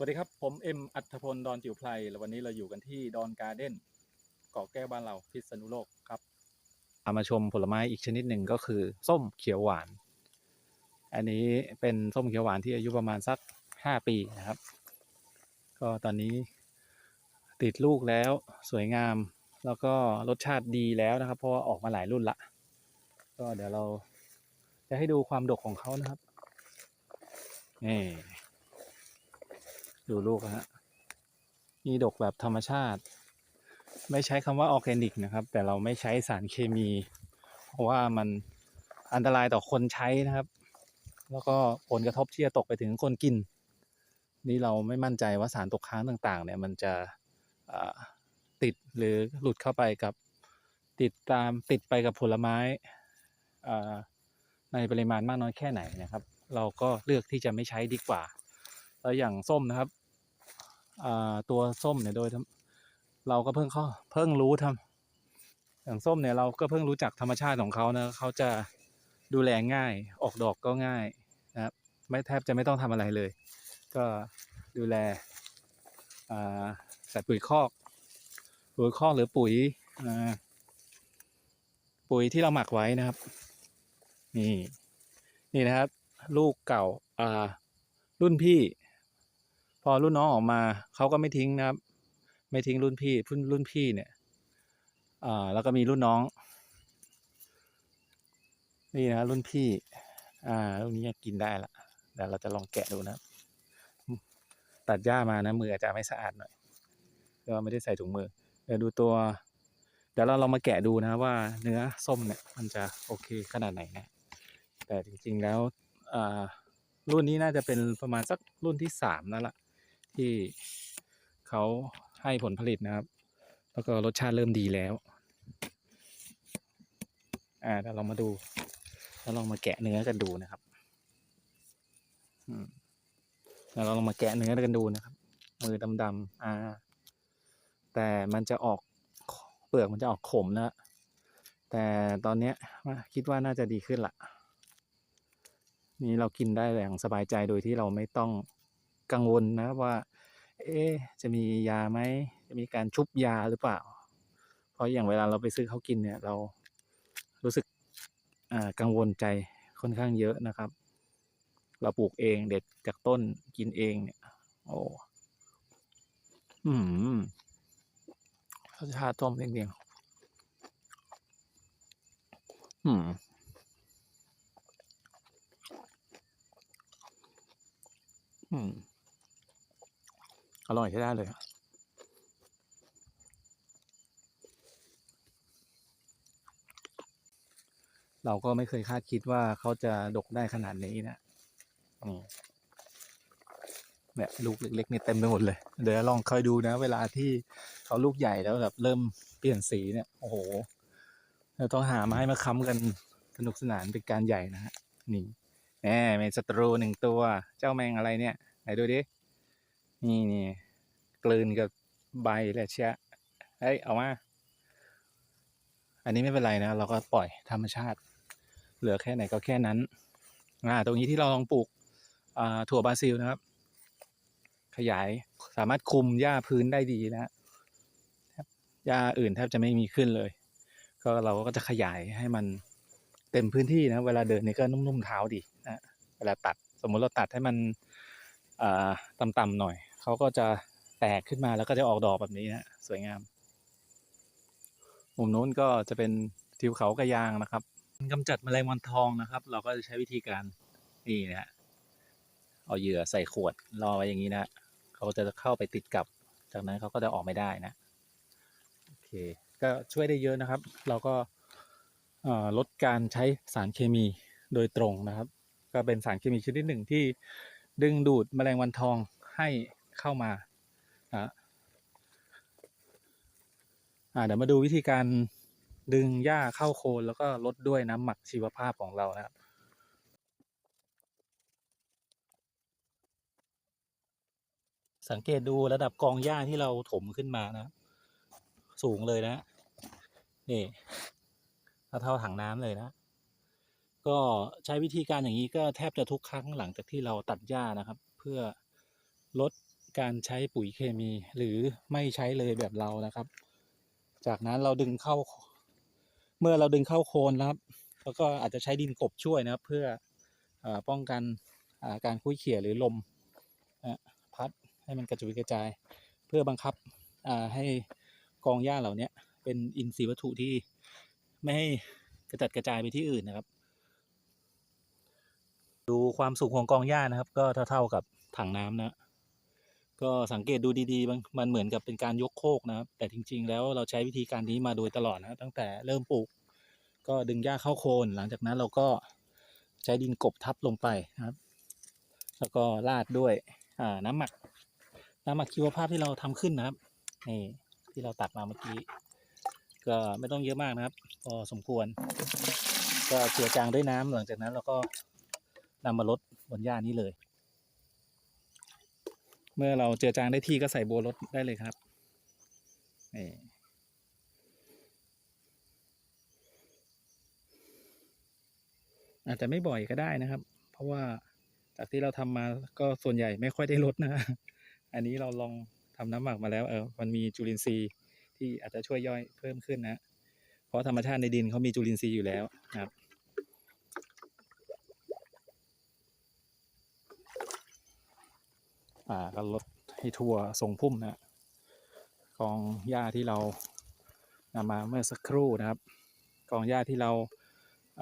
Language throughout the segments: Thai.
สวัสดีครับ ผมเอ็มอัธพล ดอนจิ๋วไพรและวันนี้เราอยู่กันที่ดอนการ์เด้นเกาะแก้วบ้านเราพิษณุโลกครับพามาชมผลไม้อีกชนิดหนึ่งก็คือ ส้มเขียวหวาน อันนี้เป็นส้มเขียวหวานที่อายุประมาณสักห้าปีนะครับ ก็ตอนนี้ติดลูกแล้วสวยงามแล้วก็รสชาติดีแล้วนะครับ เพราะว่าออกมาหลายรุ่นละ ก็เดี๋ยวเราจะให้ดูความดกของเขานะครับนี่ ดูลูกนะฮะนี่ดกแบบธรรมชาติ ไม่ใช้คำว่าออร์แกนิกนะครับ แต่เราไม่ใช้สารเคมี เพราะว่ามันอันตรายต่อคนใช้นะครับ แล้วก็ผลกระทบที่จะตกไปถึงคนกิน นี่เราไม่มั่นใจว่าสารตกค้างต่างๆ เนี่ยมันจะติดหรือหลุดเข้าไปกับติดตามติดไปกับผลไม้อ่าในปริมาณมากน้อยแค่ไหนนะครับ เราก็เลือกที่จะไม่ใช้ดีกว่า แล้วอย่างส้มนะครับ ตัวส้มเนี่ยโดย เราก็เพิ่งเข้าเพิ่งรู้ทำอย่างส้มเนี่ยเราก็เพิ่งรู้จักธรรมชาติของเขานะเขาจะดูแลง่ายออกดอกก็ง่ายนะครับไม่แทบจะไม่ต้องทำอะไรเลย ก็ดูแลใส่ปุ๋ยคอกปุ๋ยคอกหรือปุ๋ยปุ๋ยที่เราหมักไว้นะครับ นี่นี่นะครับ ลูกเก่าอ่ารุ่นพี่ พอรุ่นน้องออกมาเขาก็ไม่ทิ้งนะครับ ไม่ทิ้งรุ่นพี่รุ่นรุ่นพี่เนี่ยอ่าแล้วก็มีรุ่นน้อง นี่นะรุ่นพี่ อ่ารุ่นนี้กินได้ละเดี๋ยวเราจะลองแกะดูนะตัดหญ้ามานะมืออาจจะไม่สะอาดหน่อยก็ไม่ได้ใส่ถุงมือเดี๋ยวดูตัว เดี๋ยวเราลองมาแกะดูนะว่าเนื้อส้มเนี่ยมันจะโอเคขนาดไหนนะ แต่จริงๆแล้วอ่ารุ่นนี้น่าจะเป็นประมาณสักรุ่นที่สามนั่นแหละ ที่เขาให้ผลผลิตนะครับ แล้วก็รสชาติเริ่มดีแล้ว อ่าเดี๋ยวเรามาดู แล้วลองมาแกะเนื้อกันดูนะครับอืมแล้วเราลองมาแกะเนื้อกันดูนะครับ มือดำๆอ่า แต่มันจะออกเปลือกมันจะออกขมนะแต่ตอนเนี้ยคิดว่าน่าจะดีขึ้นละนี่เรากินได้อย่างสบายใจโดยที่เราไม่ต้อง กังวลนะว่า เอ๊ะจะมียาไหมจะมีการชุบยาหรือเปล่า เพราะอย่างเวลาเราไปซื้อเขากินเนี่ยเรารู้สึกอ่ากังวลใจค่อนข้างเยอะนะครับ เราปลูกเองเด็ดจากต้นกินเองเนี่ย โอ้อืมรสชาติต้มเรียงๆอืมอืม อร่อยใช้ได้เลยอะเราก็ไม่เคยคาดคิดว่าเขาจะดกได้ขนาดนี้นะนี่เนี่ยลูกเล็กๆนี่เต็มไปหมดเลย เดี๋ยวลองคอยดูนะ เวลาที่เขาลูกใหญ่แล้วแบบเริ่มเปลี่ยนสีเนี่ย โอ้โหเราต้องหาไม้มาค้ำกันสนุกสนานเป็นการใหญ่นะฮะ นี่แหมเป็นศัตรูหนึ่งตัว เจ้าแมงอะไรเนี่ย ไหนดูดิ นี่นี่กลืนกับใบเลยเชียเฮ้ยเอามา อันนี้ไม่เป็นไรนะ เราก็ปล่อยธรรมชาติ เหลือแค่ไหนก็แค่นั้น อ่า ตรงนี้ที่เราลองปลูกอ่าถั่วบราซิลนะครับ ขยายสามารถคุมหญ้าพื้นได้ดีนะฮะหญ้าอื่นแทบจะไม่มีขึ้นเลย ก็เราก็จะขยายให้มันเต็มพื้นที่นะ เวลาเดินนี่ก็นุ่มๆเท้าดีนะ เวลาตัด สมมุติเราตัดให้มันต่ำๆหน่อย เขาก็จะแตกขึ้นมาแล้วก็จะออกดอกแบบนี้นะสวยงามมุมนู้นก็จะเป็นทิวเขากระยางนะครับกำจัดแมลงวันทองนะครับ เราก็จะใช้วิธีการนี่นะฮะเอาเหยื่อใส่ขวดรอไว้อย่างนี้นะเขาจะเข้าไปติดกับ จากนั้นเขาก็จะออกไม่ได้นะโอเค ก็ช่วยได้เยอะนะครับ เราก็ลดการใช้สารเคมีโดยตรงนะครับ ก็เป็นสารเคมีชนิดหนึ่งที่ดึงดูดแมลงวันทองให้ เข้ามานะอ่าเดี๋ยวมาดูวิธีการดึงหญ้าเข้าโคนแล้วก็ลดด้วยน้ำหมักชีวภาพของเรานะครับสังเกตดูระดับกองหญ้าที่เราถมขึ้นมานะ สูงเลยนะ นี่เท่าถังน้ำเลยนะ ก็ใช้วิธีการอย่างนี้ก็แทบจะทุกครั้งหลังจากที่เราตัดหญ้านะครับ เพื่อลด การใช้ปุ๋ยเคมีหรือไม่ใช้เลยแบบเรานะครับ จากนั้นเราดึงเข้า เมื่อเราดึงเข้าโคนนะครับ แล้วก็อาจจะใช้ดินกบช่วยนะครับ เพื่ออป้องกันาการคุ้ยเขี่ยหรือลมพัดให้มันกระจุยกระจาย เพื่อบังคับให้กองหญ้าเหล่านี้เป็นอินทรีย์วัตถุที่ไม่ให้กระจัดกระจายไปที่อื่นนะครับ ดูความสูงของกองหญ้านะครับ ก็เท่าๆกับถังน้ำนะ ก็สังเกตดูดีๆ มันเหมือนกับเป็นการยกโคกนะครับ แต่จริง ๆ แล้วเราใช้วิธีการนี้มาโดยตลอดนะตั้งแต่เริ่มปลูก ก็ดึงหญ้าเข้าโคน หลังจากนั้นเราก็ใช้ดินกบทับลงไปนะครับ แล้วก็ราดด้วยน้ำหมัก น้ำหมักชีวภาพที่เราทำขึ้นนะครับนี่ที่เราตักมาเมื่อกี้ ก็ไม่ต้องเยอะมากนะครับ พอสมควร ก็เจือจางด้วยน้ำหลังจากนั้นเราก็นำมาลดบนหญ้านี้เลย เมื่อเราเจือจางได้ที่ก็ใส่บัวรดได้เลยครับนี่อาจจะไม่บ่อยก็ได้นะครับ เพราะว่าจากที่เราทำมาก็ส่วนใหญ่ไม่ค่อยได้ลดนะ อันนี้เราลองทำน้ำหมักมาแล้วเออมันมีจุลินทรีย์ที่อาจจะช่วยย่อยเพิ่มขึ้นนะ เพราะธรรมชาติในดินเขามีจุลินทรีย์อยู่แล้วนะครับ อ่าก็ลดให้ทั่วทรงพุ่มนะกองหญ้าที่เรานำมาเมื่อสักครู่นะครับ กองหญ้าที่เรา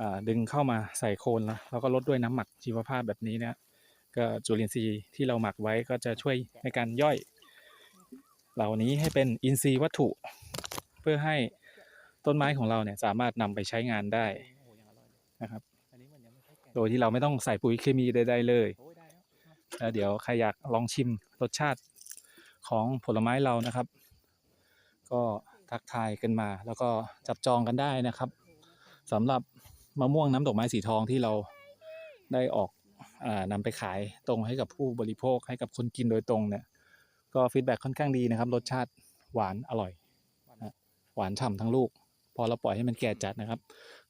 อ่าดึงเข้ามาใส่โคนแล้วแล้วก็ลดด้วยน้ำหมักชีวภาพแบบนี้นะก็จุลินทรีย์ที่เราหมักไว้ก็จะช่วยในการย่อย เหล่านี้ให้เป็นอินทรีย์วัตถุ เพื่อให้ต้นไม้ของเราเนี่ยสามารถนำไปใช้งานได้นะครับ โดยที่เราไม่ต้องใส่ปุ๋ยเคมีใดๆเลย แล้วเดี๋ยวใครอยากลองชิมรสชาติของผลไม้เรานะครับ ก็ทักทายกันมา แล้วก็จับจองกันได้นะครับสำหรับมะม่วงน้ำดอกไม้สีทองที่เราได้ออกอนำไปขายตรงให้กับผู้บริโภคให้กับคนกินโดยตรงเนี่ย ก็ฟีดแบ็ค่อนข้างดีนะครับ รสชาติหวานอร่อย หวานฉ่ำทั้งลูก พอเราปล่อยให้มันแก่จัดนะครับ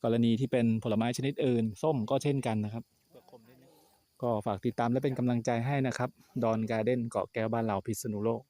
กรณีที่เป็นผลไม้ชนิดอื่น ส้มก็เช่นกันนะครับ ก็ฝากติดตามและเป็นกำลังใจให้นะครับ ดอนการ์เด้นเกาะแก้วบ้านเราพิษณุโลก